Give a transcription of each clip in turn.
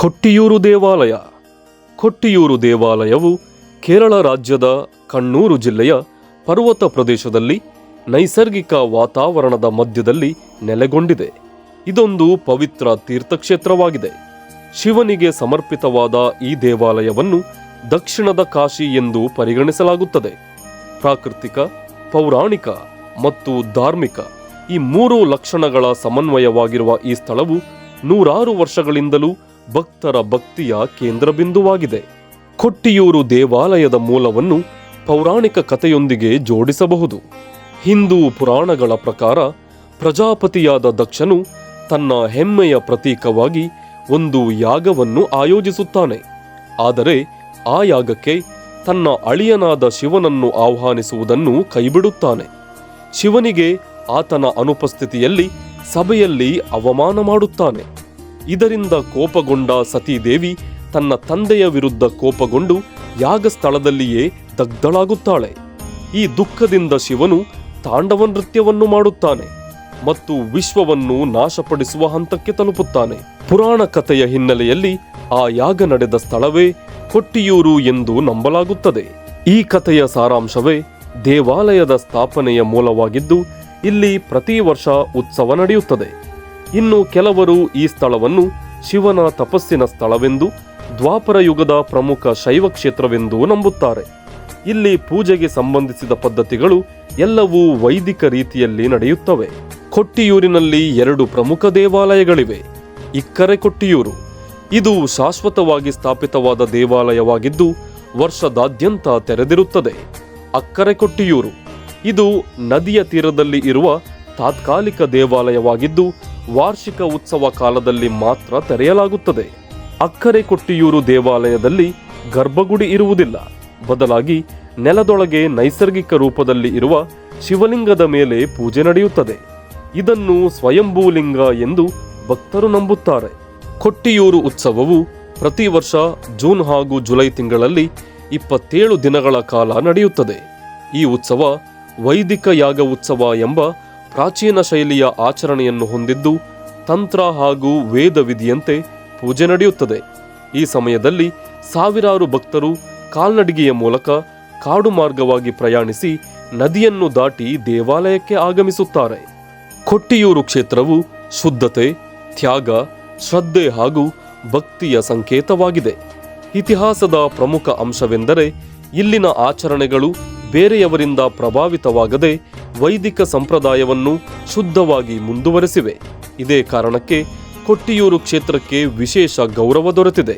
ಕೊಟ್ಟಿಯೂರು ದೇವಾಲಯ. ಕೊಟ್ಟಿಯೂರು ದೇವಾಲಯವು ಕೇರಳ ರಾಜ್ಯದ ಕಣ್ಣೂರು ಜಿಲ್ಲೆಯ ಪರ್ವತ ಪ್ರದೇಶದಲ್ಲಿ ನೈಸರ್ಗಿಕ ವಾತಾವರಣದ ಮಧ್ಯದಲ್ಲಿ ನೆಲೆಗೊಂಡಿದೆ. ಇದೊಂದು ಪವಿತ್ರ ತೀರ್ಥಕ್ಷೇತ್ರವಾಗಿದೆ. ಶಿವನಿಗೆ ಸಮರ್ಪಿತವಾದ ಈ ದೇವಾಲಯವನ್ನು ದಕ್ಷಿಣದ ಕಾಶಿ ಎಂದು ಪರಿಗಣಿಸಲಾಗುತ್ತದೆ. ಪ್ರಾಕೃತಿಕ, ಪೌರಾಣಿಕ ಮತ್ತು ಧಾರ್ಮಿಕ ಈ ಮೂರು ಲಕ್ಷಣಗಳ ಸಮನ್ವಯವಾಗಿರುವ ಈ ಸ್ಥಳವು ನೂರಾರು ವರ್ಷಗಳಿಂದಲೂ ಭಕ್ತರ ಭಕ್ತಿಯ ಕೇಂದ್ರಬಿಂದುವಾಗಿದೆ. ಕೊಟ್ಟಿಯೂರು ದೇವಾಲಯದ ಮೂಲವನ್ನು ಪೌರಾಣಿಕ ಕಥೆಯೊಂದಿಗೆ ಜೋಡಿಸಬಹುದು. ಹಿಂದೂ ಪುರಾಣಗಳ ಪ್ರಕಾರ ಪ್ರಜಾಪತಿಯಾದ ದಕ್ಷನು ತನ್ನ ಹೆಮ್ಮೆಯ ಪ್ರತೀಕವಾಗಿ ಒಂದು ಯಾಗವನ್ನು ಆಯೋಜಿಸುತ್ತಾನೆ. ಆದರೆ ಆ ಯಾಗಕ್ಕೆ ತನ್ನ ಅಳಿಯನಾದ ಶಿವನನ್ನು ಆಹ್ವಾನಿಸುವುದನ್ನು ಕೈಬಿಡುತ್ತಾನೆ. ಶಿವನಿಗೆ ಆತನ ಅನುಪಸ್ಥಿತಿಯಲ್ಲಿ ಸಭೆಯಲ್ಲಿ ಅವಮಾನ ಮಾಡುತ್ತಾನೆ. ಇದರಿಂದ ಕೋಪಗೊಂಡ ಸತೀದೇವಿ ತನ್ನ ತಂದೆಯ ವಿರುದ್ಧ ಕೋಪಗೊಂಡು ಯಾಗ ಸ್ಥಳದಲ್ಲಿಯೇ ದಗ್ಧಳಾಗುತ್ತಾಳೆ. ಈ ದುಃಖದಿಂದ ಶಿವನು ತಾಂಡವ ನೃತ್ಯವನ್ನು ಮಾಡುತ್ತಾನೆ ಮತ್ತು ವಿಶ್ವವನ್ನು ನಾಶಪಡಿಸುವ ಹಂತಕ್ಕೆ ತಲುಪುತ್ತಾನೆ. ಪುರಾಣ ಕಥೆಯ ಹಿನ್ನೆಲೆಯಲ್ಲಿ ಆ ಯಾಗ ನಡೆದ ಸ್ಥಳವೇ ಕೊಟ್ಟಿಯೂರು ಎಂದು ನಂಬಲಾಗುತ್ತದೆ. ಈ ಕಥೆಯ ಸಾರಾಂಶವೇ ದೇವಾಲಯದ ಸ್ಥಾಪನೆಯ ಮೂಲವಾಗಿದ್ದು, ಇಲ್ಲಿ ಪ್ರತಿ ವರ್ಷ ಉತ್ಸವ ನಡೆಯುತ್ತದೆ. ಇನ್ನು ಕೆಲವರು ಈ ಸ್ಥಳವನ್ನು ಶಿವನ ತಪಸ್ಸಿನ ಸ್ಥಳವೆಂದು, ದ್ವಾಪರ ಯುಗದ ಪ್ರಮುಖ ಶೈವ ಕ್ಷೇತ್ರವೆಂದು ನಂಬುತ್ತಾರೆ. ಇಲ್ಲಿ ಪೂಜೆಗೆ ಸಂಬಂಧಿಸಿದ ಪದ್ಧತಿಗಳು ಎಲ್ಲವೂ ವೈದಿಕ ರೀತಿಯಲ್ಲಿ ನಡೆಯುತ್ತವೆ. ಕೊಟ್ಟಿಯೂರಿನಲ್ಲಿ ಎರಡು ಪ್ರಮುಖ ದೇವಾಲಯಗಳಿವೆ. ಇಕ್ಕರೆ ಕೊಟ್ಟಿಯೂರು. ಇದು ಶಾಶ್ವತವಾಗಿ ಸ್ಥಾಪಿತವಾದ ದೇವಾಲಯವಾಗಿದ್ದು, ವರ್ಷದಾದ್ಯಂತ ತೆರೆದಿರುತ್ತದೆ. ಅಕ್ಕರೆ ಕೊಟ್ಟಿಯೂರು. ಇದು ನದಿಯ ತೀರದಲ್ಲಿ ಇರುವ ತಾತ್ಕಾಲಿಕ ದೇವಾಲಯವಾಗಿದ್ದು, ವಾರ್ಷಿಕ ಉತ್ಸವ ಕಾಲದಲ್ಲಿ ಮಾತ್ರ ತೆರೆಯಲಾಗುತ್ತದೆ. ಅಕ್ಕರೆ ಕೊಟ್ಟಿಯೂರು ದೇವಾಲಯದಲ್ಲಿ ಗರ್ಭಗುಡಿ ಇರುವುದಿಲ್ಲ. ಬದಲಾಗಿ ನೆಲದೊಳಗೆ ನೈಸರ್ಗಿಕ ರೂಪದಲ್ಲಿ ಇರುವ ಶಿವಲಿಂಗದ ಮೇಲೆ ಪೂಜೆ ನಡೆಯುತ್ತದೆ. ಇದನ್ನು ಸ್ವಯಂಭೂಲಿಂಗ ಎಂದು ಭಕ್ತರು ನಂಬುತ್ತಾರೆ. ಕೊಟ್ಟಿಯೂರು ಉತ್ಸವವು ಪ್ರತಿ ವರ್ಷ ಜೂನ್ ಹಾಗೂ ಜುಲೈ ತಿಂಗಳಲ್ಲಿ ಇಪ್ಪತ್ತೇಳು ದಿನಗಳ ಕಾಲ ನಡೆಯುತ್ತದೆ. ಈ ಉತ್ಸವ ವೈದಿಕ ಯಾಗ ಉತ್ಸವ ಎಂಬ ಪ್ರಾಚೀನ ಶೈಲಿಯ ಆಚರಣೆಯನ್ನು ಹೊಂದಿದ್ದು ತಂತ್ರ ಹಾಗೂ ವೇದ ವಿಧಿಯಂತೆ ಪೂಜೆ ನಡೆಯುತ್ತದೆ. ಈ ಸಮಯದಲ್ಲಿ ಸಾವಿರಾರು ಭಕ್ತರು ಕಾಲ್ನಡಿಗೆಯ ಮೂಲಕ ಕಾಡು ಮಾರ್ಗವಾಗಿ ಪ್ರಯಾಣಿಸಿ ನದಿಯನ್ನು ದಾಟಿ ದೇವಾಲಯಕ್ಕೆ ಆಗಮಿಸುತ್ತಾರೆ. ಕೊಟ್ಟಿಯೂರು ಕ್ಷೇತ್ರವು ಶುದ್ಧತೆ, ತ್ಯಾಗ, ಶ್ರದ್ಧೆ ಹಾಗೂ ಭಕ್ತಿಯ ಸಂಕೇತವಾಗಿದೆ. ಇತಿಹಾಸದ ಪ್ರಮುಖ ಅಂಶವೆಂದರೆ ಇಲ್ಲಿನ ಆಚರಣೆಗಳು ಬೇರೆಯವರಿಂದ ಪ್ರಭಾವಿತವಾಗದೆ ವೈದಿಕ ಸಂಪ್ರದಾಯವನ್ನು ಶುದ್ಧವಾಗಿ ಮುಂದುವರೆಸಿವೆ. ಇದೇ ಕಾರಣಕ್ಕೆ ಕೊಟ್ಟಿಯೂರು ಕ್ಷೇತ್ರಕ್ಕೆ ವಿಶೇಷ ಗೌರವ ದೊರೆತಿದೆ.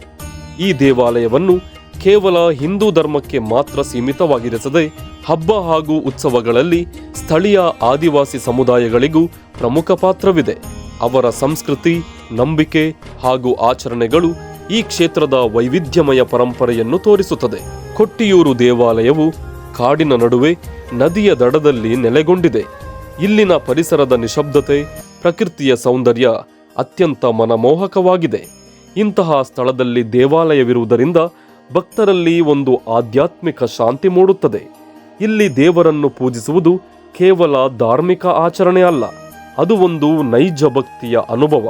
ಈ ದೇವಾಲಯವನ್ನು ಕೇವಲ ಹಿಂದೂ ಧರ್ಮಕ್ಕೆ ಮಾತ್ರ ಸೀಮಿತವಾಗಿರಿಸದೆ ಹಬ್ಬ ಹಾಗೂ ಉತ್ಸವಗಳಲ್ಲಿ ಸ್ಥಳೀಯ ಆದಿವಾಸಿ ಸಮುದಾಯಗಳಿಗೂ ಪ್ರಮುಖ ಪಾತ್ರವಿದೆ. ಅವರ ಸಂಸ್ಕೃತಿ, ನಂಬಿಕೆ ಹಾಗೂ ಆಚರಣೆಗಳು ಈ ಕ್ಷೇತ್ರದ ವೈವಿಧ್ಯಮಯ ಪರಂಪರೆಯನ್ನು ತೋರಿಸುತ್ತದೆ. ಕೊಟ್ಟಿಯೂರು ದೇವಾಲಯವು ಕಾಡಿನ ನಡುವೆ ನದಿಯ ದಡದಲ್ಲಿ ನೆಲೆಗೊಂಡಿದೆ. ಇಲ್ಲಿನ ಪರಿಸರದ ನಿಶಬ್ದತೆ, ಪ್ರಕೃತಿಯ ಸೌಂದರ್ಯ ಅತ್ಯಂತ ಮನಮೋಹಕವಾಗಿದೆ. ಇಂತಹ ಸ್ಥಳದಲ್ಲಿ ದೇವಾಲಯವಿರುವುದರಿಂದ ಭಕ್ತರಲ್ಲಿ ಒಂದು ಆಧ್ಯಾತ್ಮಿಕ ಶಾಂತಿ ಮೂಡುತ್ತದೆ. ಇಲ್ಲಿ ದೇವರನ್ನು ಪೂಜಿಸುವುದು ಕೇವಲ ಧಾರ್ಮಿಕ ಆಚರಣೆ ಅಲ್ಲ, ಅದು ಒಂದು ನೈಜ ಭಕ್ತಿಯ ಅನುಭವ.